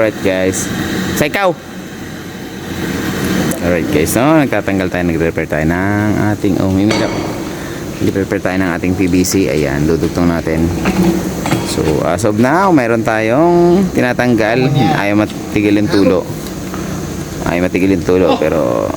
Alright guys. Sa ikaw. Alright guys, no? Nagtatanggal tayo, nagre-repair tayo ng ating, oh, mimila. Nagre-repair tayo ng ating PVC. Ayan, dudugtong natin. So, as of now, mayroon tayong tinatanggal. Ayaw matigil yung tulo. Ayaw matigil yung tulo, pero...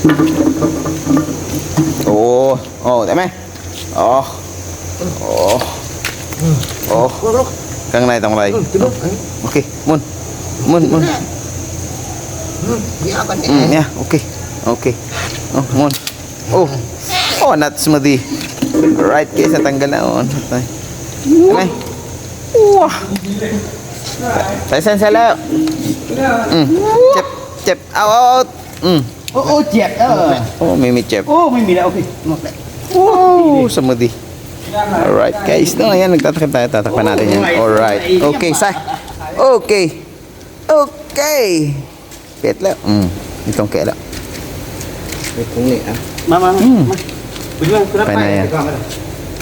Tay Nát. Oo. Oh, tama. Oh. Oh. Oh. Tong lay. Coba. Okay, mun. Mun, mun. Ya apa Mm, yeah, okay. Okay. Oh, mun. Oh. Oh, nut smoothie. Right, guys, natanggal na on. Tay. Ay. Wah. Tay sen sala. Mm. Chep, chep out. Mm. Oh, oh, jet. Oh, mimi chep. Oh, may bila okay. Một đấy. Wow, smoothie. Alright guys, no, ayan, nagtatakip tayo, tatakpan natin yan. Alright, okay, sa. Okay. Okay. Pet lang. Mm, itong kela. Cái cũng nè. Mà mà. Hmm. Bây giờ tôi Phải này à?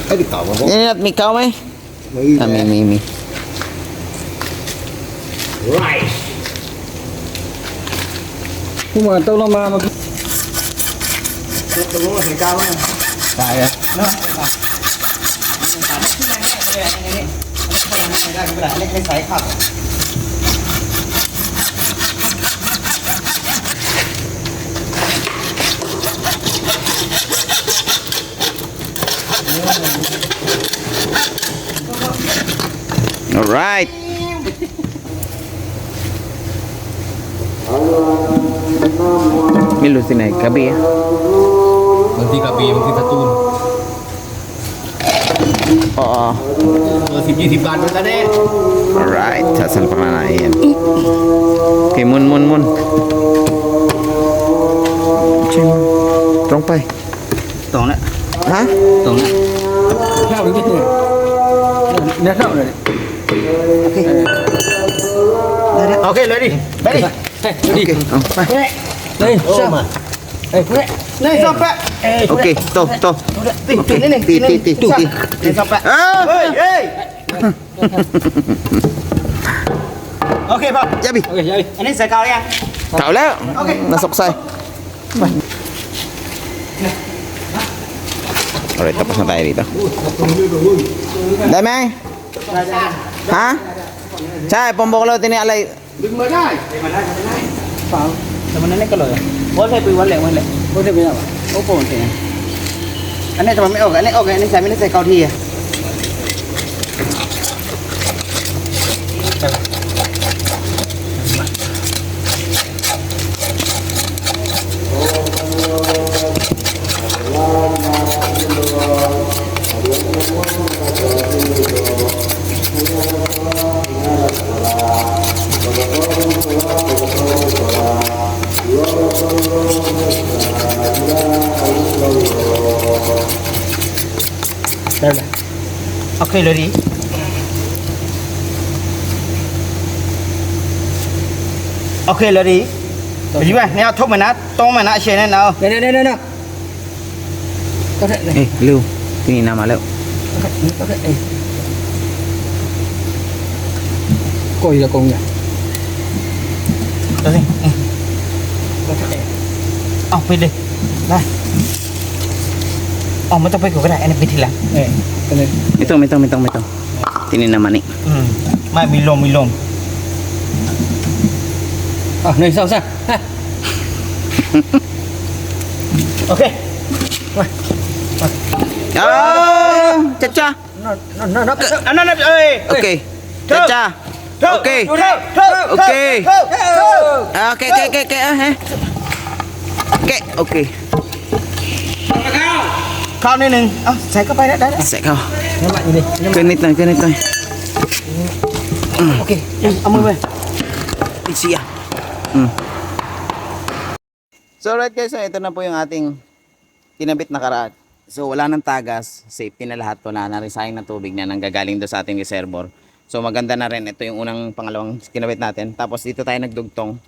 Cái đi tỏ vào bố. Yan at mikaw may. Mấy Ah, mi, mi, mi. Right. nhưng mà tao làm mà tôi muốn là thành cao nha tại à nó All right. Milo naik kabi ya. Nanti kabi yang kita tun. Oh. Masih di ban tadi. Alright, hasil penanayan. Oke, okay, mun mun mun. Cuma trong pai. Tong nak. Hah? Tong nak. Kau ni gitu. Dah kau dah. Oke. Oke, ready Lady. Hey, đi. Okay. Oh, đây. Đây. Sao? Mà. Đây, đây sao bạn? Ok, to, to. Tì, tì, tì, tì, tì, tì. Đây sao bạn? Ê, ê. Ok, bạn. Dạ bị. Ok, dạ bị. Anh ấy sẽ cao đi anh. Cao lắm. Ok. Nó sọc sai. Rồi tập sang tay đi tao. Đây mày. Hả? Chai, pombok lo này alai ดึงมาได้ดึงมาได้ไม่ได้เปล่แต่มันนั่นเล็ก็เลยวันใช้ปืนวันแหลกวันแรกวันใช้ปืนอะไรโอ้โหเจ๋งอันนี้ทำไมไม่ออกอันนี้ออกไงอันนี้ใส่ไม่ได้ใส่เกาทีอะ Đây này. Ok rồi đi. Ok rồi đi. Rồi gì vậy? Nè thúc mày nát, tông mày nát xe này nào. Đây, đây, đây, đây, đây Có thể, này Liu. Tingin na malaw. Có thể, có thể Ê. Coi là con nhỉ đi. Ừ. Ờ, đi đi. Đây. Oh, may tapay ko kada ani bitila. Eh. Ito, ito, ito, ito. Tinin naman ni. Mm. May milom, milom. Ah, nay sao sao? okay. Ah, cha cha. No, no, no, no. Ano na? Okay. Cha cha. Okay. Okay. Okay, okay, okay, okay. Okay, okay. Ah, eh. Okay, okay. Con đi nừng. Ờ, xài cái bay đấy đấy. đấy. Sek kau. Nó mạnh đi Nhưng mà Kenit na, kenit na. Ok. Đi, ông ơi. Easy ah. Mm. So right guys, so ito na po yung ating tinabit na karat. So wala nang tagas, safety na lahat, wala na sayang na tubig na nanggagaling doon sa ating reservoir. So maganda na rin. Ito yung unang pangalawang kinabit natin. Tapos dito tayo nagdugtong.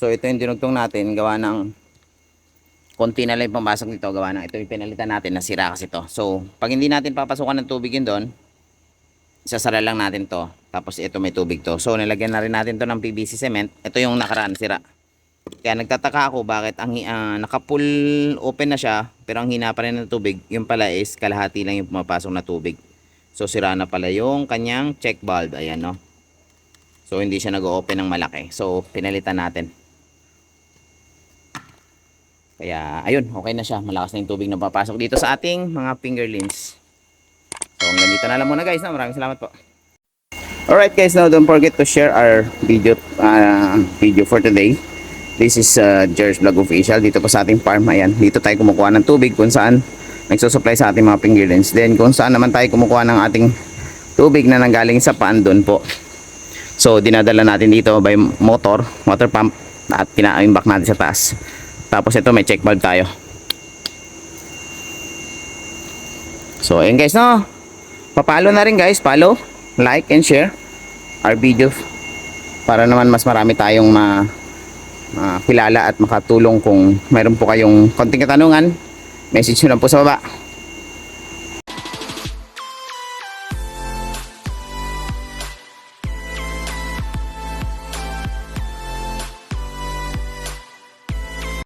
So ito yung dinugtong natin. Gawa ng konti na lang pumasok nito. Gawa ng ito yung pinalitan natin. Nasira kasi to. So pag hindi natin papasukan ng tubig yun doon, isasara lang natin to. Tapos ito may tubig to. So nilagyan na rin natin to ng PVC cement. Ito yung nakaraan sira. Kaya nagtataka ako bakit ang uh, naka-full open na siya pero ang hina pa rin ng tubig. Yung pala is kalahati lang yung pumapasok na tubig. So sira na pala yung kanyang check valve. Ayan no. So hindi siya nag-open ng malaki. So pinalitan natin. Kaya ayun, okay na siya. Malakas na yung tubig na papasok dito sa ating mga fingerlings. So hanggang dito na lang muna guys. Maraming salamat po. Alright guys, now don't forget to share our video uh, video for today. This is uh, Jerry's Vlog Official dito po sa ating farm. Ayan, dito tayo kumukuha ng tubig kung saan nagsusupply sa ating mga fingerlings. Then kung saan naman tayo kumukuha ng ating tubig na nanggaling sa paan doon po. So dinadala natin dito by motor, water pump at pinaimbak natin sa taas. Tapos ito may check valve tayo. So ayun guys no. Papalo na rin guys, follow, like and share our video para naman mas marami tayong ma makilala at makatulong kung mayroon po kayong konting katanungan message nyo lang po sa baba